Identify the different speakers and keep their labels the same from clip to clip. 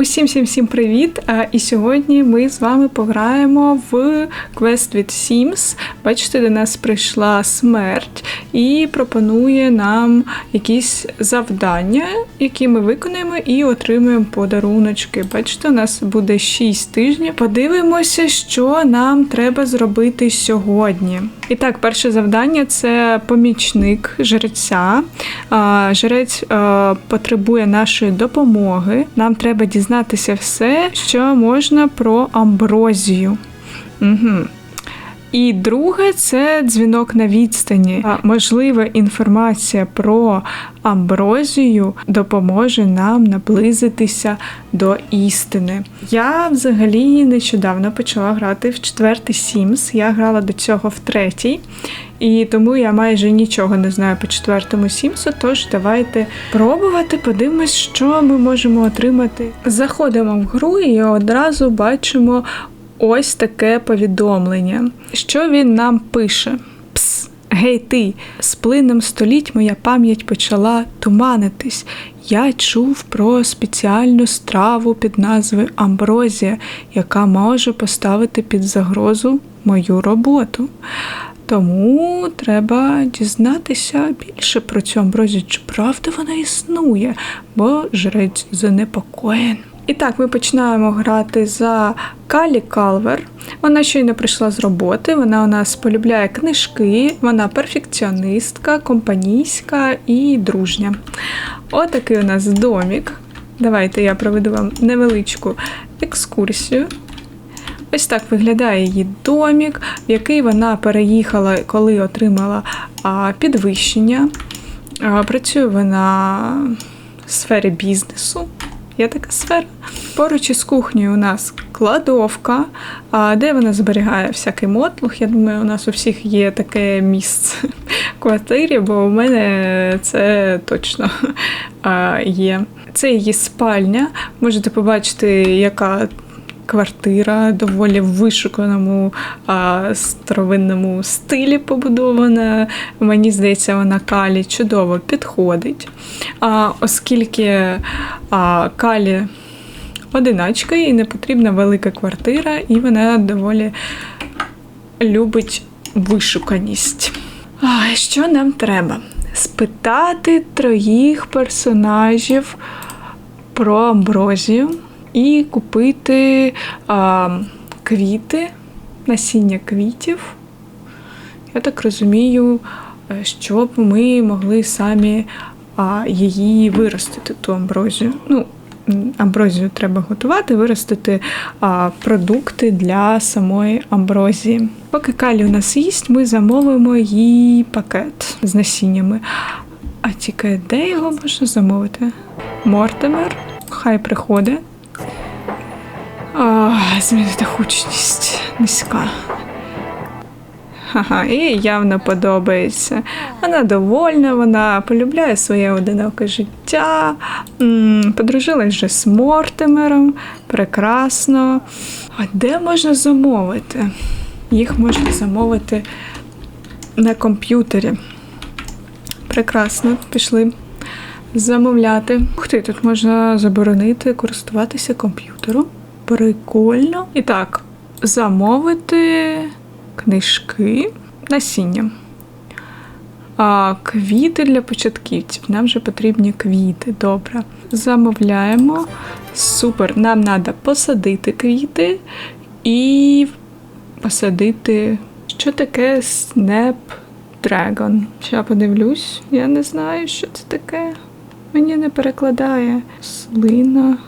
Speaker 1: Усім всім всім привіт! І сьогодні ми з вами пограємо в квест від Sims. Бачите, до нас прийшла смерть і пропонує нам якісь завдання, які ми виконаємо, і отримуємо подаруночки. Бачите, у нас буде 6 тижнів. Подивимося, що нам треба зробити сьогодні. І так, перше завдання це помічник жреця. Жрець потребує нашої допомоги. Нам треба дізнатися все, що можна про амброзію. Угу. І друге це дзвінок на відстані. Можлива інформація про амброзію допоможе нам наблизитися до істини. Я взагалі нещодавно почала грати в четвертий Sims. Я грала до цього в третій. І тому я майже нічого не знаю по четвертому Сімсу. Тож давайте пробувати, подивимось, що ми можемо отримати. Заходимо в гру і одразу бачимо ось таке повідомлення. Що він нам пише? Пс, гей ти, з плином століть моя пам'ять почала туманитись. Я чув про спеціальну страву під назвою Амброзія, яка може поставити під загрозу мою роботу. Тому треба дізнатися більше про цю амброзію, чи правда вона існує, бо жрець занепокоєн. І так, ми починаємо грати за Калі Калвер. Вона щойно прийшла з роботи. Вона у нас полюбляє книжки, вона перфекціоністка, компанійська і дружня. Отакий у нас домік. Давайте я проведу вам невеличку екскурсію. Ось так виглядає її домік, в який вона переїхала, коли отримала підвищення. Працює вона в сфері бізнесу. Є така сфера. Поруч із кухнею у нас кладовка, де вона зберігає всякий мотлух. Я думаю, у нас у всіх є таке місце в квартирі, бо у мене це точно є. Це її спальня. Можете побачити, яка квартира доволі вишуканому а, старовинному стилі побудована. Мені здається, вона калі чудово підходить. А, Оскільки а, калі одиначка, і не потрібна велика квартира, і вона доволі любить вишуканість. А, Що нам треба? Спитати троїх персонажів про амброзію і купити а, квіти, насіння квітів. Я так розумію, е, щоб ми могли самі а, її виростити, ту амброзію. Ну, Амброзію треба готувати, виростити а, продукти для самої амброзії. Поки калі у нас їсть, ми замовимо їй пакет з насіннями. А тільки де його можна замовити? Мортимер, хай приходить. Змінити хучність низька. Ага, і явно подобається. Вона довольна, вона полюбляє своє одиноке життя, подружилась вже з Мортимером, прекрасно. А де можна замовити? Їх можна замовити на комп'ютері. Прекрасно, пішли замовляти. Ух ти, тут можна заборонити користуватися комп'ютером. Прикольно. І так, замовити книжки, насіння. А, Квіти для початківців. Нам вже потрібні квіти. Добре. Замовляємо. Супер. Нам треба посадити квіти і посадити. Що таке Snapdragon? Ще подивлюсь, я не знаю, що це таке. Мені не перекладає. Слина.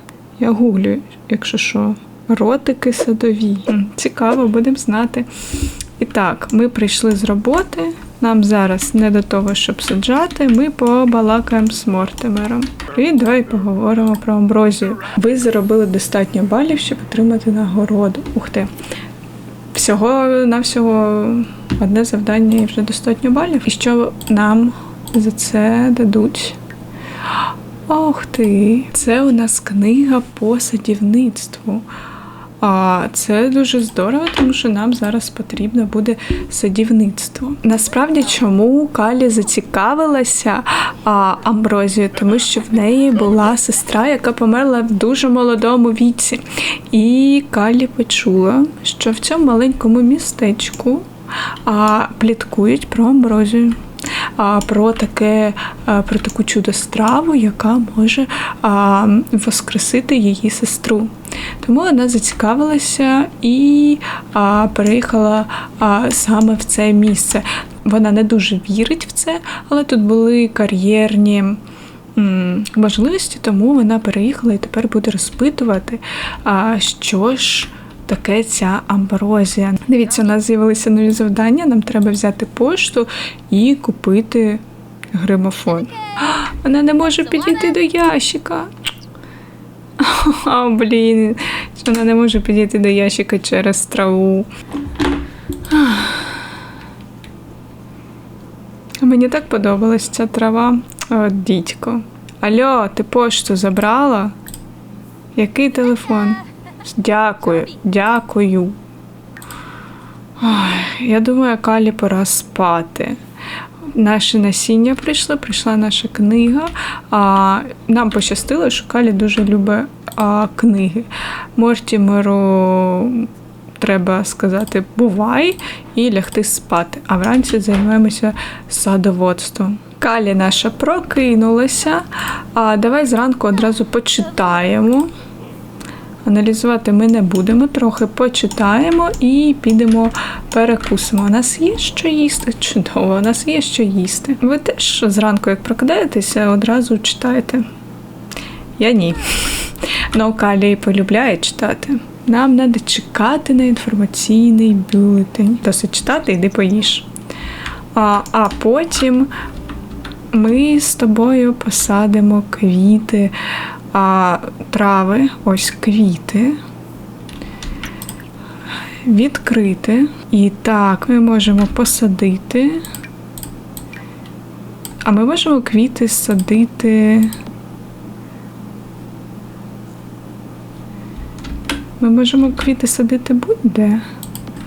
Speaker 1: Я гуглю, якщо що. Ротики садові. Цікаво, будемо знати. І так, ми прийшли з роботи. Нам зараз не до того, щоб саджати, ми побалакаємо з Мортимером. І давай поговоримо про амброзію. Ви заробили достатньо балів, щоб отримати нагороду. Ух ти! Всього на всього одне завдання і вже достатньо балів. І що нам за це дадуть? Ох ти! Це у нас книга по садівництву. А це дуже здорово, тому що нам зараз потрібно буде садівництво. Насправді, чому Калі зацікавилася а, амброзією? Тому що в неї була сестра, яка померла в дуже молодому віці. І Калі почула, що в цьому маленькому містечку а, пліткують про амброзію. Про таке, про таку чудо-страву, яка може воскресити її сестру. Тому вона зацікавилася і а, переїхала а, саме в це місце. Вона не дуже вірить в це, але тут були кар'єрні можливості, тому вона переїхала і тепер буде розпитувати, а, що ж. Таке ця амброзія. Дивіться, у нас з'явилися нові завдання. Нам треба взяти пошту і купити гримофон. Вона не може підійти до ящика. О, блін, вона не може підійти до ящика через траву. Мені так подобалась ця трава. О, дідько. Алло, ти пошту забрала? Який телефон? Дякую, дякую. Я думаю, Калі пора спати. Наше насіння прийшло, прийшла наша книга. А, нам пощастило, що Калі дуже любить а, книги. Мортімеру треба сказати бувай і лягти спати. А вранці займаємося садоводством. Калі наша прокинулася. А давай зранку одразу почитаємо. Аналізувати ми не будемо, трохи почитаємо і підемо перекусимо. У нас є що їсти? Чудово, у нас є що їсти. Ви теж зранку, як прокидаєтеся, одразу читаєте. Я ні. Но Калі полюбляє читати. Нам треба чекати на інформаційний бюлетень. Досить читати, йди поїж. А, а потім ми з тобою посадимо квіти а, трави, ось квіти, відкрити. І так, ми можемо посадити. А ми можемо квіти садити. Ми можемо квіти садити будь-де.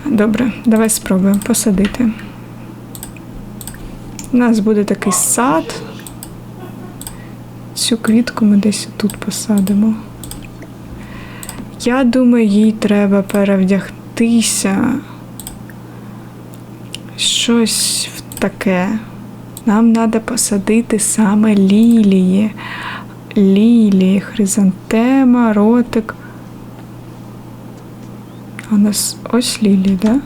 Speaker 1: Добре, давай спробуємо посадити. У нас буде такий сад. Цю квітку ми десь тут посадимо. Я думаю, їй треба перевдягтися. Щось таке. Нам треба посадити саме лілії. Лілії, хризантема, ротик. У нас ось лілії, да?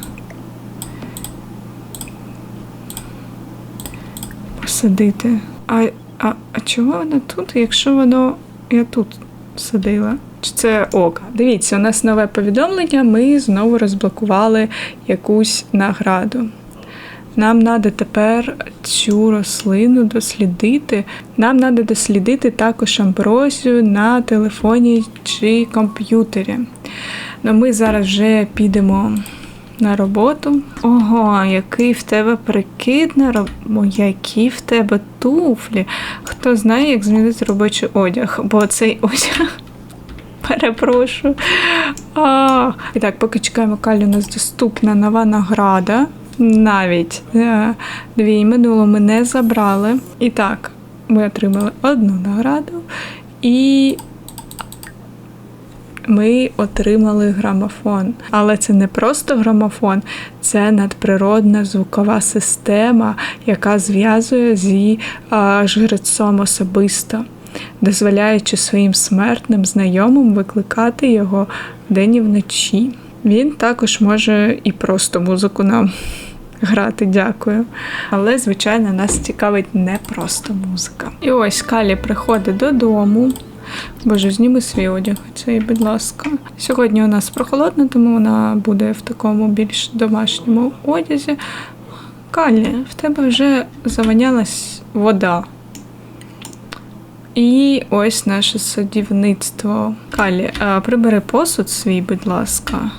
Speaker 1: Посадити. А а, а чого воно тут, якщо воно я тут садила? Чи це ока? Дивіться, у нас нове повідомлення. Ми знову розблокували якусь награду. Нам треба тепер цю рослину дослідити. Нам треба дослідити також амброзію на телефоні чи комп'ютері. Ну, Ми зараз вже підемо на роботу. Ого, який в тебе прикид на роботу, які в тебе туфлі. Хто знає, як змінити робочий одяг, бо цей одяг. Перепрошую. А, І так, поки чекаємо Калі, у нас доступна нова награда. Навіть е, дві минуло ми не забрали. І так, ми отримали одну награду. І ми отримали грамофон. Але це не просто грамофон, це надприродна звукова система, яка зв'язує зі жрецом особисто, дозволяючи своїм смертним знайомим викликати його день і вночі. Він також може і просто музику нам. Грати, дякую. Але, звичайно, нас цікавить не просто музика. І ось Калі приходить додому, Боже, зніми свій одяг, цей, будь ласка. Сьогодні у нас прохолодно, тому вона буде в такому більш домашньому одязі. Калі, в тебе вже заванялась вода. І ось наше садівництво. Калі, прибери посуд свій, будь ласка.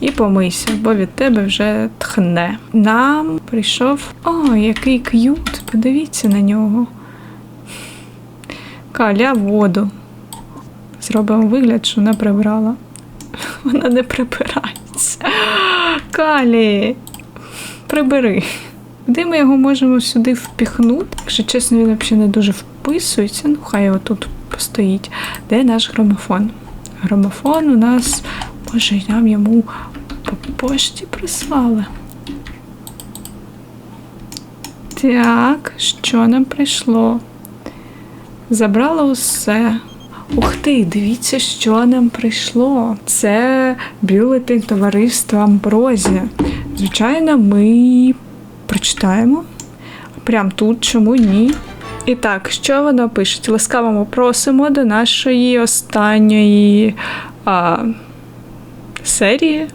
Speaker 1: І помийся, бо від тебе вже тхне. Нам прийшов. О, який к'ют! Подивіться на нього. Каля воду. Зробимо вигляд, що не прибрала. Вона не прибирається. Калі, прибери. Куди ми його можемо сюди впіхнути? Якщо чесно, він взагалі не дуже вписується. Ну, хай його тут постоїть. Де наш грамофон? Грамофон у нас, може, нам йому по пошті прислали. Так, що нам прийшло? Забрала усе. Ух ти, дивіться, що нам прийшло. Це бюлетень товариства Амброзія. Звичайно, ми прочитаємо. Прям тут, чому ні? І так, що воно пише? Ласкаво ми просимо до нашої останньої а, серії,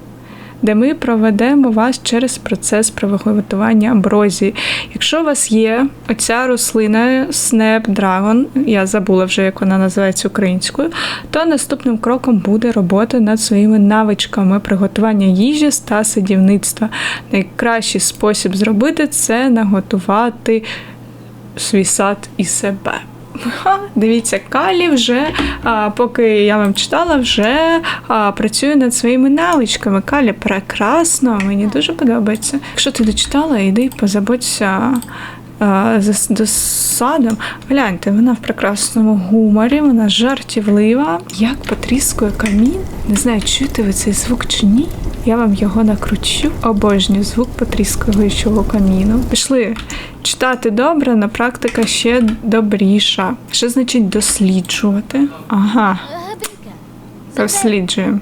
Speaker 1: де ми проведемо вас через процес приготування амброзії. Якщо у вас є оця рослина Snapdragon, я забула вже, як вона називається українською, то наступним кроком буде робота над своїми навичками приготування їжі та садівництва. Найкращий спосіб зробити це наготувати свій сад і себе. Ха, дивіться, Калі вже, а, поки я вам читала, вже а, працює над своїми навичками. Калі прекрасно, мені дуже подобається. Якщо ти дочитала, йди позаботься а, за. Гляньте, вона в прекрасному гуморі, вона жартівлива. Як потріскує камін. Не знаю, чуєте ви цей звук чи ні. Я вам його накручу. Обожнюю звук потріскуючого каміну. Пішли читати добре, на практика ще добріша. Що значить досліджувати? Ага, досліджуємо.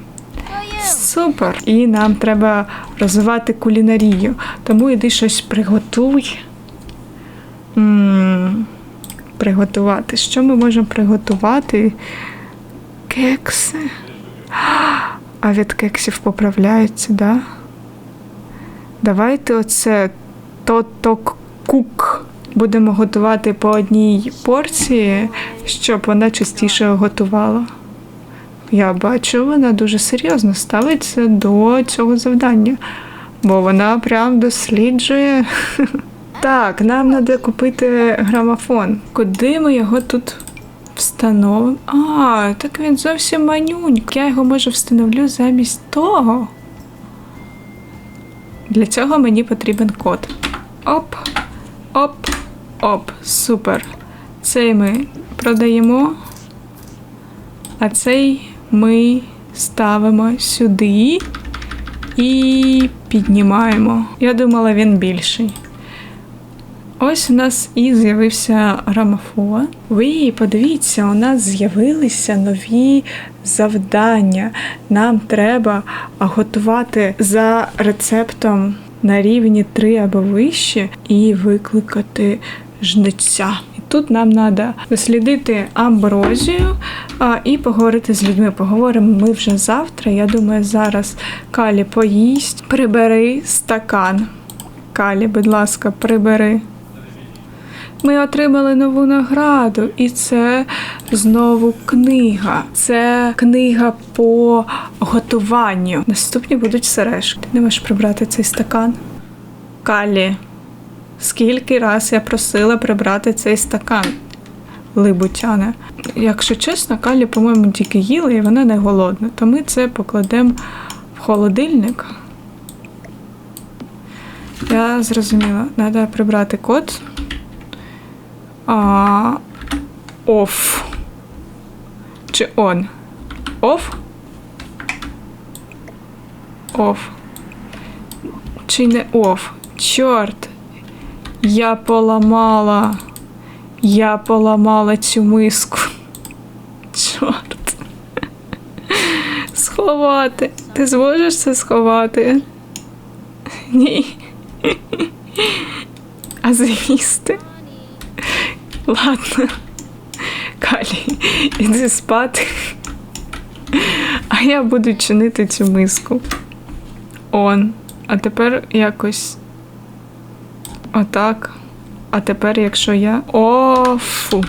Speaker 1: Супер! І нам треба розвивати кулінарію. Тому йди щось приготуй. Приготувати. Що ми можемо приготувати? Кекси. А від кексів поправляються, да? Давайте оце тоток кук будемо готувати по одній порції, щоб вона частіше готувала. Я бачу, вона дуже серйозно ставиться до цього завдання, бо вона прям досліджує. Так, нам треба купити грамофон. Куди ми його тут встановимо? А, так він зовсім манюньк. Я його може встановлю замість того. Для цього мені потрібен код. Оп, оп, оп, супер. Цей ми продаємо, а цей ми ставимо сюди і піднімаємо. Я думала, він більший. Ось у нас і з'явився грамофон. Ви подивіться, у нас з'явилися нові завдання. Нам треба готувати за рецептом на рівні 3 або вище і викликати жнеця. І тут нам треба дослідити амброзію а, і поговорити з людьми. Поговоримо ми вже завтра. Я думаю, зараз Калі поїсть. Прибери стакан. Калі, будь ласка, прибери. Ми отримали нову награду, і це знову книга. Це книга по готуванню. Наступні будуть сережки. Не можеш прибрати цей стакан? Калі, скільки раз я просила прибрати цей стакан? Либутяне. Якщо чесно, Калі, по-моєму, тільки їла і вона не голодна, то ми це покладемо в холодильник. Я зрозуміла, треба прибрати код. А, Оф. Чи он? Оф? Оф. Чи не оф? Чорт. Я поламала. Я поламала цю миску. Чорт. Сховати. Ти зможеш це сховати? Ні. А з'їсти? Ладно. Калі, іди спати. А я буду чинити цю миску. Он. А тепер якось. Отак. А тепер, якщо я. О, фу.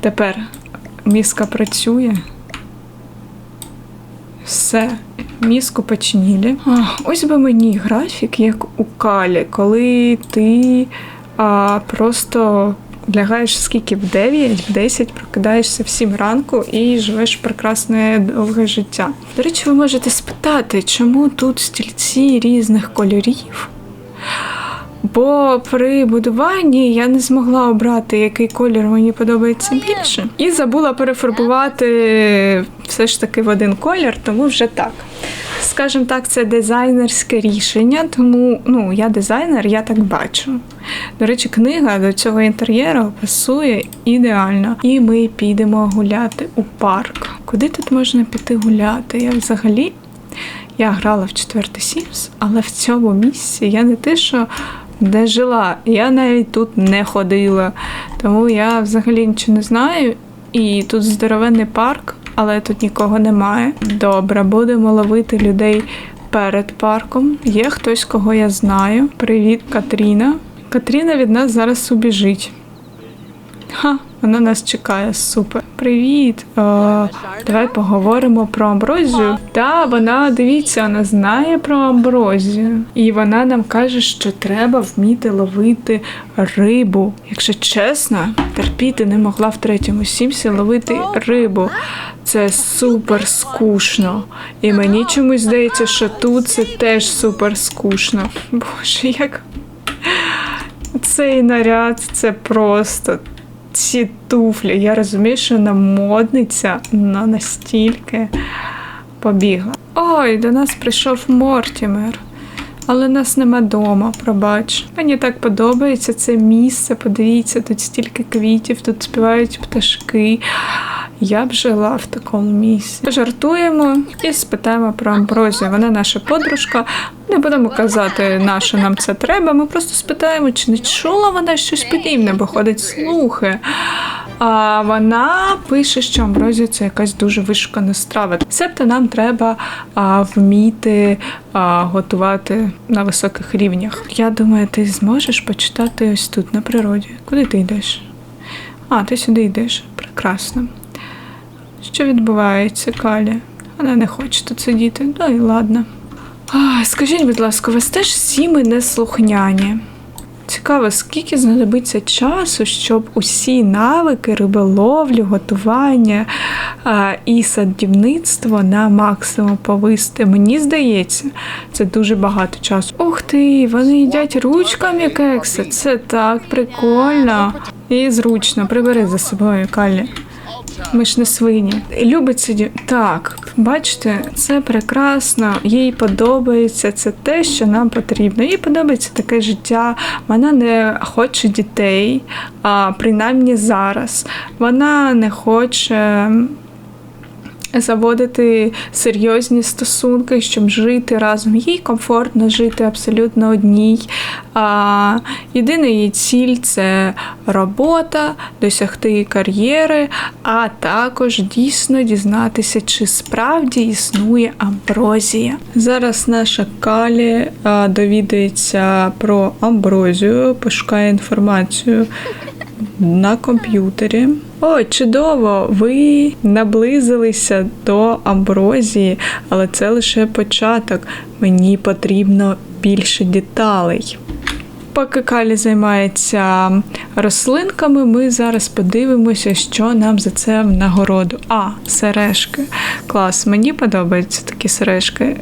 Speaker 1: Тепер міска працює. Все, мізку починілі. А, ось би мені графік, як у Калі, коли ти а, просто лягаєш скільки в 9, в 10, прокидаєшся в 7 ранку і живеш прекрасне довге життя. До речі, ви можете спитати, чому тут стільці різних кольорів? Бо при будуванні я не змогла обрати, який колір мені подобається більше. І забула перефарбувати все ж таки в один колір, тому вже так. Скажімо так, це дизайнерське рішення, тому ну, я дизайнер, я так бачу. До речі, книга до цього інтер'єру пасує ідеально. І ми підемо гуляти у парк. Куди тут можна піти гуляти? Я взагалі я грала в четвертий Sims, але в цьому місці я не те, що де жила, я навіть тут не ходила. Тому я взагалі нічого не знаю. І тут здоровенний парк, але тут нікого немає. Добре, будемо ловити людей перед парком. Є хтось, кого я знаю. Привіт, Катріна. Катріна від нас зараз убіжить. Ха, вона нас чекає, супер. Привіт. О, давай поговоримо про амброзію. Та вона дивіться, вона знає про амброзію. І вона нам каже, що треба вміти ловити рибу. Якщо чесно, терпіти не могла в третьому сімсі ловити рибу. Це супер скучно. І мені чомусь здається, що тут це теж супер скучно. Боже, як цей наряд це просто ці туфлі. Я розумію, що вона модниця на настільки побігла. Ой, до нас прийшов Мортімер. Але нас нема дома, пробач. Мені так подобається це місце. Подивіться, тут стільки квітів, тут співають пташки. Я б жила в такому місці. Жартуємо і спитаємо про амброзію. Вона наша подружка. Не будемо казати, на що нам це треба. Ми просто спитаємо, чи не чула вона щось подібне, бо ходять слухи. А вона пише, що амброзія це якась дуже вишукана страва. Себто нам треба а, вміти а, готувати на високих рівнях. Я думаю, ти зможеш почитати ось тут на природі. Куди ти йдеш? А, ти сюди йдеш. Прекрасно. Що відбувається, Калі? Вона не хоче тут сидіти. Ну і ладно. А, скажіть, будь ласка, вас теж сіми неслухняні? Цікаво, скільки знадобиться часу, щоб усі навики риболовлю, готування а, і садівництво на максимум повисти. Мені здається, це дуже багато часу. Ух ти, вони їдять ручками кекси. Це так прикольно. І зручно. Прибери за собою, Калі. Ми ж не свині. Любить сидіти. Так, бачите, це прекрасно, їй подобається це те, що нам потрібно. Їй подобається таке життя. Вона не хоче дітей, а принаймні зараз. Вона не хоче. Заводити серйозні стосунки, щоб жити разом. Їй комфортно жити абсолютно одній. А, Єдина її ціль це робота, досягти кар'єри, а також дійсно дізнатися, чи справді існує амброзія. Зараз наша Калі довідається про амброзію, пошукає інформацію на комп'ютері. О, чудово! Ви наблизилися до амброзії, але це лише початок. Мені потрібно більше деталей. Поки Калі займається рослинками, ми зараз подивимося, що нам за це в нагороду. А, сережки. Клас, мені подобаються такі сережки.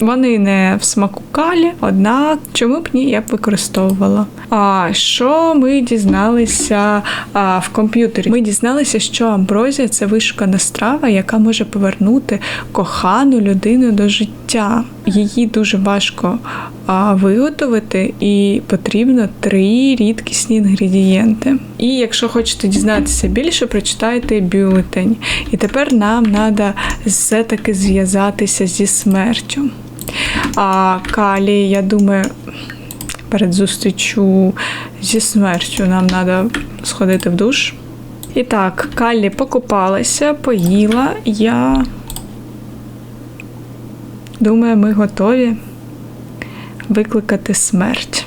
Speaker 1: Вони не в смаку калі, однак чому б ні, я б використовувала. А що ми дізналися а, в комп'ютері? Ми дізналися, що амброзія це вишукана страва, яка може повернути кохану людину до життя. Її дуже важко а, виготовити, і потрібно три рідкісні інгредієнти. І якщо хочете дізнатися більше, прочитайте бюлетень. І тепер нам треба все-таки зв'язатися зі смертю. А Калі, я думаю, перед зустрічю зі смертю нам треба сходити в душ. І так, Калі покупалася, поїла. Я думаю, ми готові викликати смерть.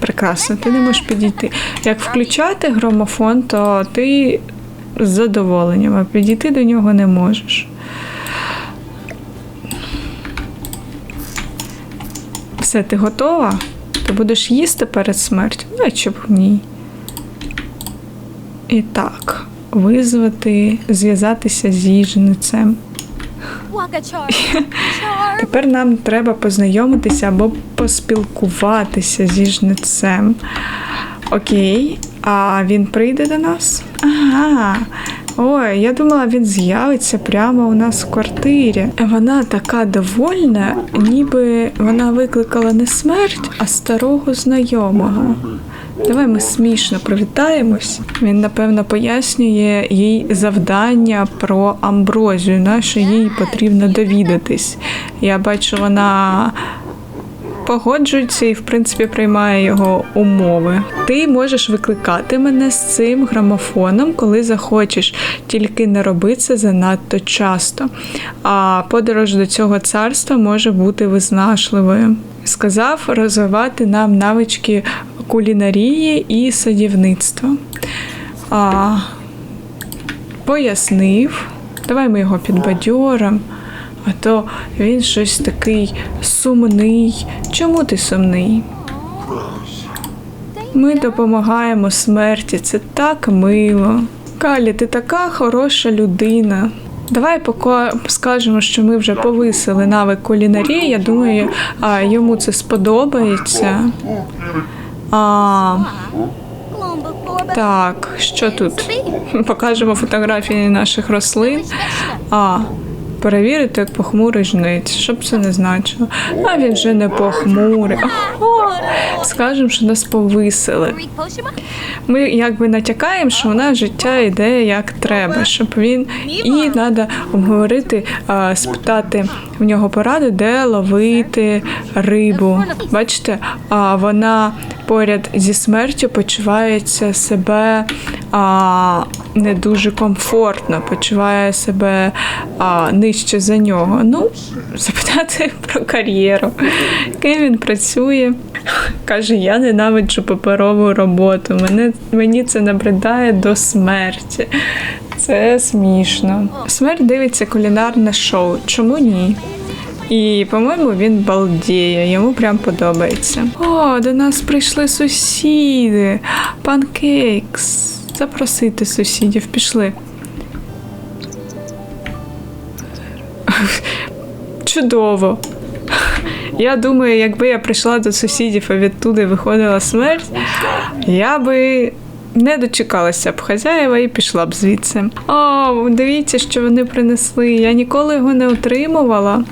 Speaker 1: Прекрасно, ти не можеш підійти. Як включати громофон, то ти з задоволенням, а підійти до нього не можеш. Все, ти готова? Ти будеш їсти перед смертю? Ну, а чоб ні. І так, визвати, зв'язатися зі жницем.
Speaker 2: Waka char. char.
Speaker 1: Тепер нам треба познайомитися або поспілкуватися зі жнецем. Окей, а він прийде до нас? Ага. Ой, я думала, він з'явиться прямо у нас в квартирі. Вона така довольна, ніби вона викликала не смерть, а старого знайомого. Давай ми смішно привітаємось. Він, напевно, пояснює їй завдання про амброзію, на що їй потрібно довідатись. Я бачу, вона погоджується і, в принципі, приймає його умови. Ти можеш викликати мене з цим грамофоном, коли захочеш, тільки не роби це занадто часто. А подорож до цього царства може бути визнашливою. Сказав розвивати нам навички кулінарії і садівництва. А, пояснив. Давай ми його підбадьоримо. А то він щось такий сумний. Чому ти сумний? Ми допомагаємо смерті, це так мило. Калі, ти така хороша людина. Давай поки скажемо, що ми вже повисили навик кулінарії. Я думаю, а, йому це сподобається. А, так, що тут? Покажемо фотографії наших рослин. А, перевірити, як похмурий жнець. Що б це не значило? А він вже не похмурий. Скажемо, що нас повисили. Ми якби натякаємо, що нас життя йде як треба, щоб він і треба обговорити, спитати в нього поради, де ловити рибу. Бачите, а, вона поряд зі смертю почувається себе а, не дуже комфортно, почуває себе а, нижче за нього. Ну, запитати про кар'єру, ким він працює. Каже, я ненавиджу паперову роботу. Мене, мені це набридає до смерті. Це смішно. Смерть дивиться кулінарне шоу. Чому ні? І, по-моєму, він балдіє, йому прям подобається. О, до нас прийшли сусіди. Панкейкс. Запросити сусідів, пішли. Чудово. Я думаю, якби я прийшла до сусідів, а відтуди виходила смерть, я би не дочекалася б хазяєва і пішла б звідси. О, дивіться, що вони принесли. Я ніколи його не отримувала.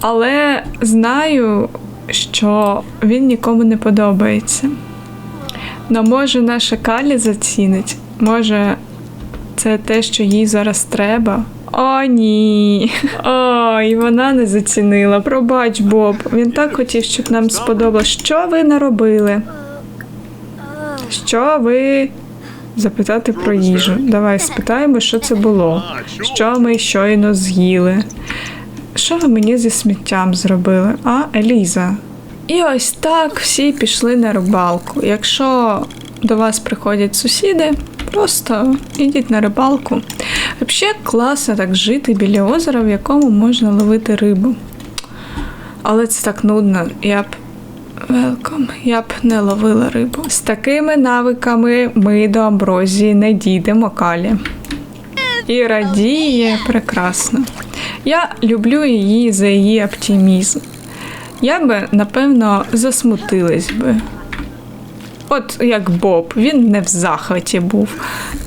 Speaker 1: Але знаю, що він нікому не подобається. Но може наша Калі зацінить, може це те, що їй зараз треба. О, ні. Ой, вона не зацінила. Пробач, Боб. Він так хотів, щоб нам сподобалось. Що ви наробили? Що ви запитати про їжу? Давай спитаємо, що це було. Що ми щойно з'їли? Що ви мені зі сміттям зробили? А, Еліза. І ось так всі пішли на рибалку. Якщо до вас приходять сусіди, просто ідіть на рибалку. Взагалі класно так жити біля озера, в якому можна ловити рибу. Але це так нудно. Я б Велком, я б не ловила рибу. З такими навиками ми до амброзії не дійдемо калі. І радіє прекрасно. Я люблю її за її оптимізм. Я би, напевно, засмутилась би. От як Боб, він не в захваті був.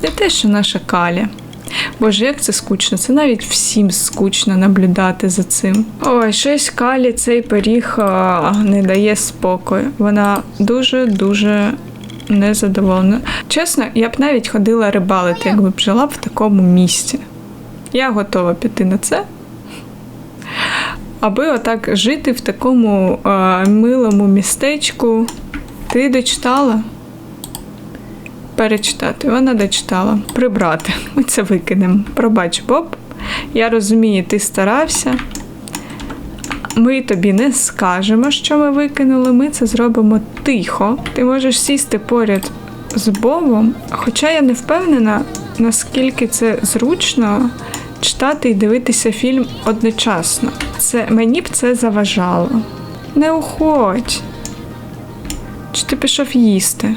Speaker 1: Не те, що наша Каля. Боже, як це скучно. Це навіть всім скучно наблюдати за цим. Ой, щось Калі цей пиріг не дає спокою. Вона дуже-дуже незадоволена. Чесно, я б навіть ходила рибалити, якби б жила в такому місці. Я готова піти на це. Аби отак жити в такому а, милому містечку. Ти дочитала? Перечитати. Вона дочитала. Прибрати. Ми це викинемо. Пробач, Боб. Я розумію, ти старався. Ми тобі не скажемо, що ми викинули. Ми це зробимо тихо. Ти можеш сісти поряд з Бобом, хоча я не впевнена, наскільки це зручно читати і дивитися фільм одночасно. Це мені б це заважало. Не уходь. Чи ти пішов їсти?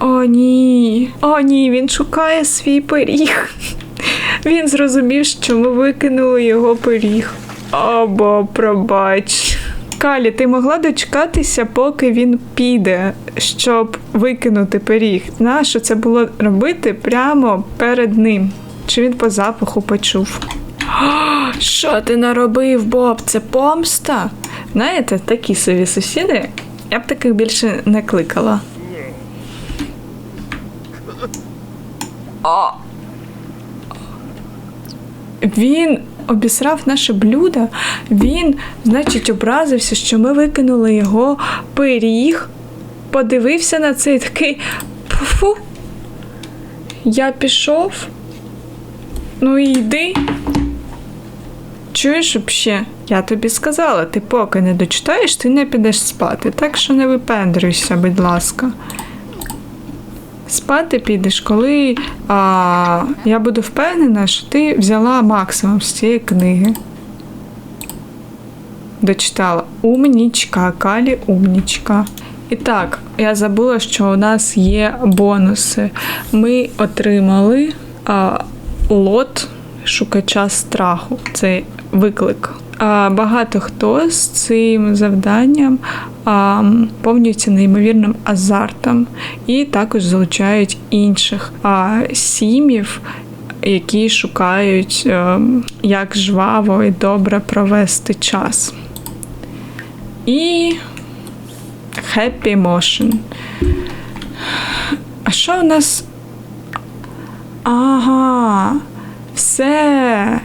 Speaker 1: О, ні. О, ні, він шукає свій пиріг. Він зрозумів, що ми викинули його пиріг. Або пробач. Калі, ти могла дочекатися, поки він піде, щоб викинути пиріг. Нащо це було робити прямо перед ним? Чи він по запаху почув? «О, Що ти наробив, Боб? Це помста? Знаєте, такі собі сусіди. Я б таких більше не кликала. О! Він обісрав наше блюдо. Він, значить, образився, що ми викинули його пиріг, подивився на це і такий фу. Я пішов. Ну і йди. Чуєш вообще? Я тобі сказала, ти поки не дочитаєш, ти не підеш спати. Так що не випендрюйся, будь ласка. Спати підеш, коли а, я буду впевнена, що ти взяла максимум з цієї книги. Дочитала умнічка, Калі умнічка. І так, я забула, що у нас є бонуси. Ми отримали а, лот шукача страху. Це виклик. Багато хто з цим завданням повнюється неймовірним азартом і також залучають інших сім'їв, які шукають, е, як жваво і добре провести час. І Happy Motion. А що у нас? Ага, все.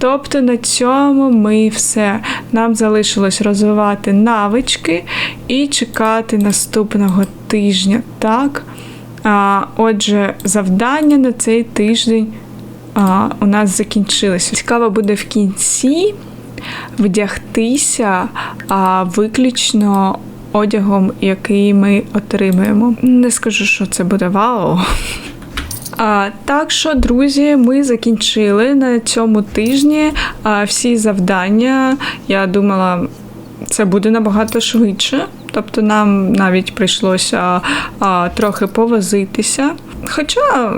Speaker 1: Тобто на цьому ми все. Нам залишилось розвивати навички і чекати наступного тижня. Так? А, отже, завдання на цей тиждень а, у нас закінчилося. Цікаво буде в кінці вдягтися а, виключно одягом, який ми отримаємо. Не скажу, що це буде вау. А, так що, друзі, ми закінчили на цьому тижні а, всі завдання. Я думала, це буде набагато швидше. Тобто нам навіть прийшлося а, трохи повозитися. Хоча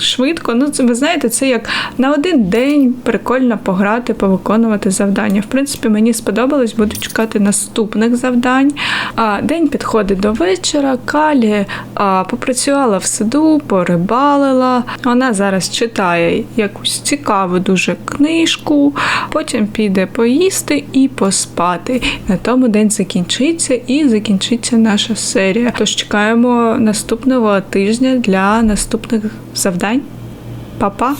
Speaker 1: швидко, ну це ви знаєте, це як на один день прикольно пограти, повиконувати завдання. В принципі, мені сподобалось, буду чекати наступних завдань. А, день підходить до вечора. Калі а, попрацювала в саду, порибалила. Вона зараз читає якусь цікаву дуже книжку, потім піде поїсти і поспати. На тому день закінчиться і закінчиться наша серія. Тож чекаємо наступного тижня для наступних завдань. Па-па!